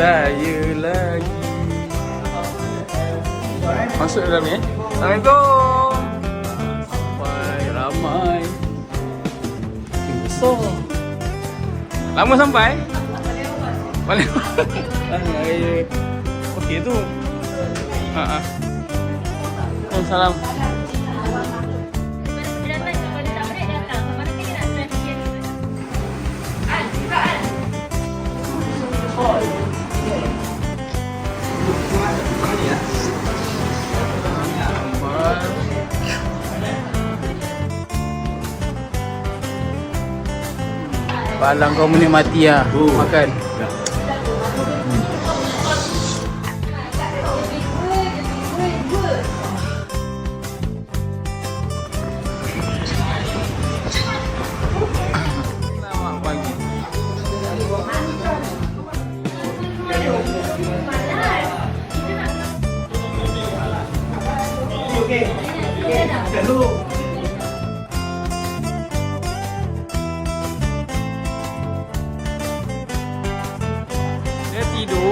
saya lagi. Masuk dalam ni eh. Assalamualaikum. Sampai ramai. Besar. Lama sampai? Balik. Ah, ya. Okey tu. Ha ah. Oh, Palang kau menikmati lah. Makan. Selamat pagi Dia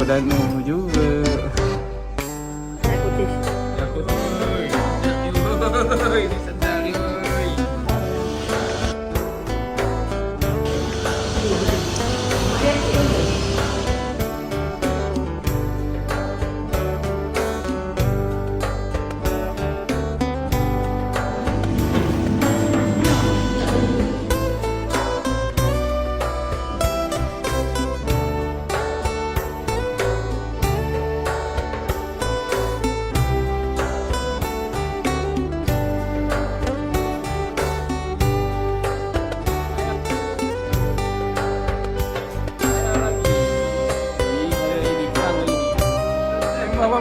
Padano, Juve. Yakult. Yakult. Yakult.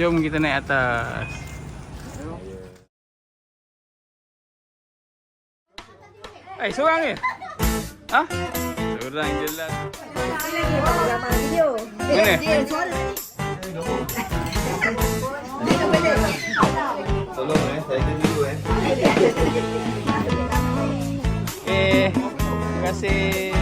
Jom kita naik atas. Eh, seorang ke? Ha? Seorang je lah. Mana? Ni. Tolong eh, saya kena dulu eh. Okay. Kasih. Terima kasih.